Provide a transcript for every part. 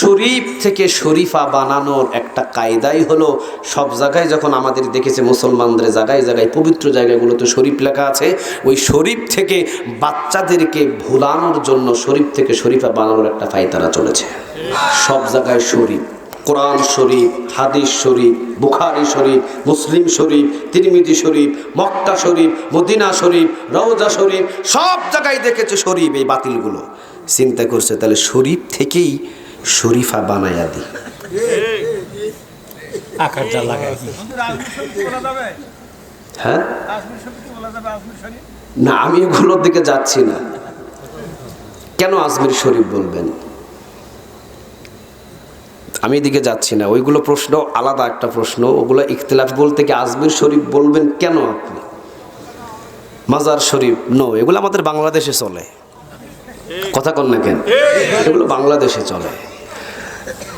শরীফ থেকে শরীফা বানানোর একটা কায়দাই হলো, সব জায়গায় যখন আমাদের দেখেছে মুসলমানদের জায়গায় জায়গায় পবিত্র জায়গাগুলোতে শরীফ লেখা আছে, ওই শরীফ থেকে বাচ্চাদেরকে ভুলানোর জন্য শরীফ থেকে শরীফা বানানোর একটা ফায়তারা চলেছে। সব জায়গায় শরীফ, কোরআন শরীফ, হাদিস শরীফ, বুখারি শরীফ, মুসলিম শরীফ, তিরমিজি শরীফ, মক্কা শরীফ, মদিনা শরীফ, রওজা শরীফ, সব জায়গায় দেখেছে শরীফ এই বাতিলগুলো। চিন্তা করছে তাহলে শরীফ থেকেই শরীফা বানায়া দিই হ্যাঁ? না আমি ওগুলোর দিকে যাচ্ছি না। কেন আজমির শরীফ বলবেন? আমি এদিকে যাচ্ছি না। ওইগুলো প্রশ্ন আলাদা একটা প্রশ্ন। ওগুলো ইখতিলাফ বলতে কি আজমির শরীফ বলবেন কেন আপনি? মাজার শরীফ নো এগুলো আমাদের বাংলাদেশে চলে। কথা কন না কেন? এগুলো বাংলাদেশে চলে।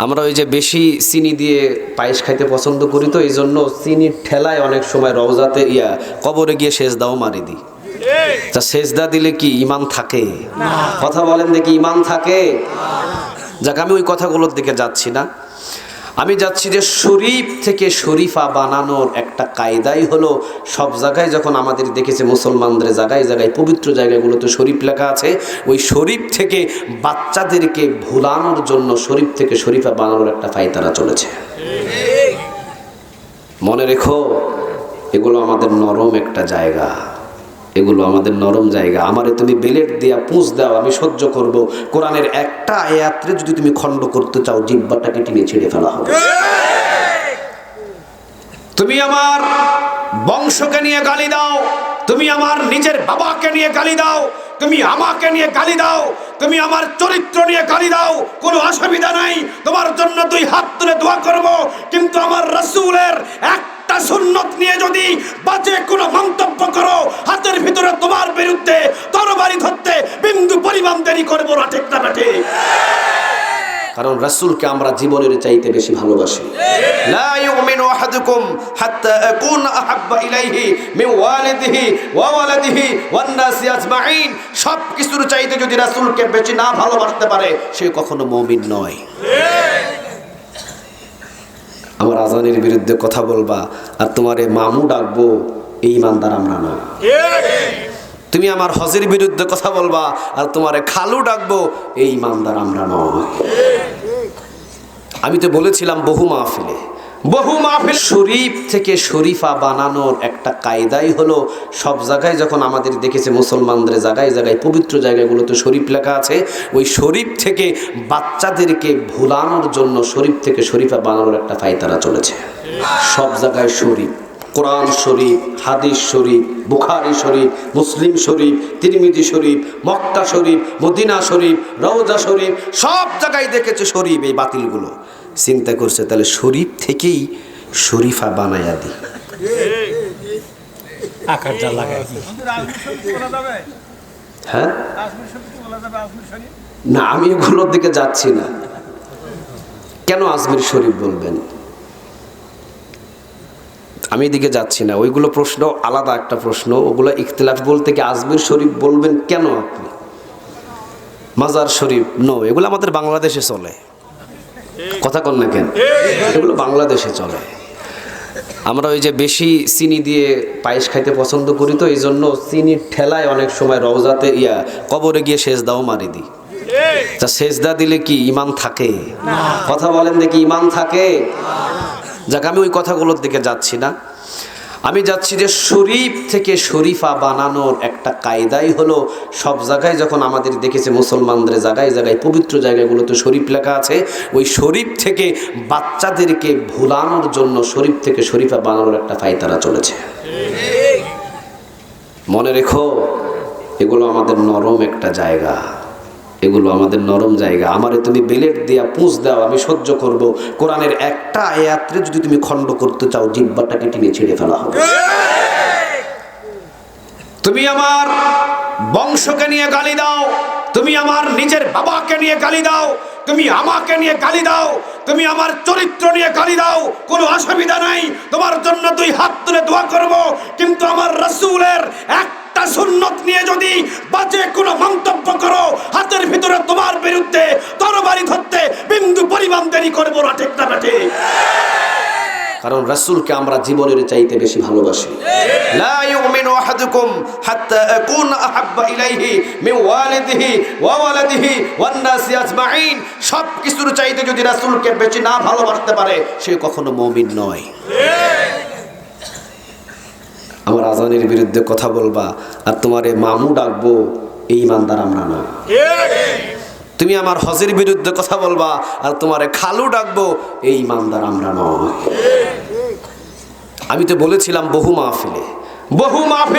আমরা ওই যে বেশি চিনি দিয়ে পায়েস খাইতে পছন্দ করি তো এই জন্য চিনির ঠেলায় অনেক সময় রওজাতে ইয়া কবরে গিয়ে শেষ দাও মারি দিই। তা সেজদা দিলে কি ইমান থাকে? কথা বলেন দেখি ইমান থাকে? যাক আমি ওই কথাগুলোর দিকে যাচ্ছি না। আমি যাচ্ছি যে শরীফ থেকে শরীফা বানানোর একটা কায়দাই হলো, সব জায়গায় যখন আমাদের দেখেছে মুসলমানদের জায়গায় জায়গায় পবিত্র জায়গাগুলোতে শরীফ লেখা আছে, ওই শরীফ থেকে বাচ্চাদেরকে ভুলানোর জন্য শরীফ থেকে শরীফা বানানোর একটা ফায়তারা চলেছে। মনে রেখো, এগুলো আমাদের নরম একটা জায়গা। এগুলো আমাদের নরম জায়গা। আমারে তুমি বেলেট দেয়া, পুঁজ দাও, আমি সহ্য করব। কোরআনের একটা আয়াত্রে যদি তুমি খণ্ড করতে চাও জিব্বাটাকে টেনে ছেড়ে ফেলা হবে। তুমি আমার বংশকে নিয়ে গালি দাও। তুমি আমার নিজের বাবাকে নিয়ে গালি দাও। তুমি আমাকে নিয়ে গালি দাও। তুমি আমার চরিত্র নিয়ে গালি দাও। কোনো অসুবিধা নাই। তোমার জন্য দুই হাত তুলে দোয়া করব। কিন্তু আমার রসুলের একটা সুন্নত নিয়ে যদি বাজে কোনো মন্তব্য করো দেরি করব না ঠিক না ঠিক কারণ রাসূলকে আমরা জীবনের চাইতে বেশি ভালোবাসি। লা ইউমিনু আহাদুকুম হাত্তা আকুন আহাব্বা ইলাইহি মিন ওয়ালিদিহি ওয়া ওয়ালাদিহি ওয়ান নাসি আজমাইন। সব কিছুর চাইতে যদি রাসূলকে বেশি না ভালোবাসতে পারে সে কখনো মুমিন নয়। আমার আজানের বিরুদ্ধে কথা বলবা আর তোমারে মামু ডাকবো এই ইমানদার আমরা না তুমি আমার হজের বিরুদ্ধে কথা বলবা আর তোমারে খালু ডাকবো, এই ইমানদার আমরা নয়। আমি তো বলেছিলাম বহু মাহফিলে। বহু মাহফিল শরীফ থেকে শরীফা বানানোর একটা কায়দাই হলো, সব জায়গায় যখন আমাদের দেখেছে মুসলমানদের জায়গায় জায়গায়, পবিত্র জায়গাগুলোতে শরীফ লেখা আছে, ওই শরীফ থেকে বাচ্চাদেরকে ভুলানোর জন্য শরীফ থেকে শরীফা বানানোর একটা ফায়তারা চলেছে। সব জায়গায় শরীফ। কোরআন শরীফ হাদিস শরীফ বুখারি শরীফ মুসলিম শরীফ তিরমিজি শরীফ মক্কা শরীফ মদিনা শরীফ রওজা শরীফ সব জায়গায় দেখেছে শরীফ এই বাতিলগুলো। চিন্তা করছে তাহলে শরীফ থেকেই শরীফা বানায়া দিই। হ্যাঁ? না আমি ওগুলোর দিকে যাচ্ছি না। কেন আজমির শরীফ বলবেন? আমি এদিকে যাচ্ছি না। ওইগুলো প্রশ্ন আলাদা একটা প্রশ্ন। ওগুলো ইখতিলাফ বলতে কি আজমির শরীফ বলবেন কেন আপনি? মাজার শরীফ নো এগুলো আমাদের বাংলাদেশে চলে। কথা কন না কেন? এগুলো বাংলাদেশে চলে। আমরা ওই যে বেশি চিনি দিয়ে পায়েস খাইতে পছন্দ করি তো এই জন্য চিনির ঠেলায় অনেক সময় রওজাতে ইয়া কবরে গিয়ে শেষ দাও মারি দিই। তা সেজদা দিলে কি ইমান থাকে? কথা বলেন দেখি ইমান থাকে? যাক, আমি ওই কথাগুলোর দিকে যাচ্ছি না। আমি যাচ্ছি যে শরীফ থেকে শরীফা বানানোর একটা কায়দাই হলো, সব জায়গায় যখন আমাদের দেখেছে মুসলমানদের জায়গায় জায়গায়, পবিত্র জায়গাগুলোতে শরীফ লেখা আছে, ওই শরীফ থেকে বাচ্চাদেরকে ভুলানোর জন্য শরীফ থেকে শরীফা বানানোর একটা ফায়তারা চলেছে। মনে রেখো, এগুলো আমাদের নরম একটা জায়গা। এগুলো আমাদের নরম জায়গা। আমারে তুমি বেলেট দেয়া পুঁজ দাও, আমি সহ্য করব। কোরআনের একটা আয়াত্রে যদি তুমি খণ্ড করতে চাও জিব্বাটাকে টেনে ছেড়ে ফেলা হবে। তুমি আমার বংশকে নিয়ে গালি দাও, তুমি আমার নিজের বাবাকে নিয়ে গালি দাও, তুমি আমাকে নিয়ে গালি দাও, তুমি আমার চরিত্র নিয়ে গালি দাও, কোনো অসুবিধা নাই। তোমার জন্য দুই হাত তুলে দোয়া করব, কিন্তু আমার রসুলের একটা সুন্নত নিয়ে যদি বাজে কোনো মন্তব্য করো, হাতের ভিতরে তোমার বিরুদ্ধে তরবারি ধরতে বিন্দু পরি- ইমানদারি করব না, ঠিক না বেটে কারণ রাসূলকে আমরা জীবনের চাইতে বেশি ভালোবাসি। লা ইউমিনু আহাদুকুম হাত্তা আকুনা আহাব্বা ইলাইহি মিন ওয়ালিদিহি ওয়া ওয়ালাদিহি ওয়ান নাসি আজমাইন। সব কিছুর চাইতে যদি রাসূলকে বেশি না ভালোবাসতে পারে, সে কখনো মুমিন নয়। আমার আজানের বিরুদ্ধে কথা বলবা আর তোমার এ মামু ডাকবো এই ইমানদার আমরা না তুমি আমার হজের বিরুদ্ধে কথা বলবা আর তোমার খালু ডাকবো এই ইমানদার আমরা নয় আমি তো বলেছিলাম বহু মাহফিলে, বহু মাহফিল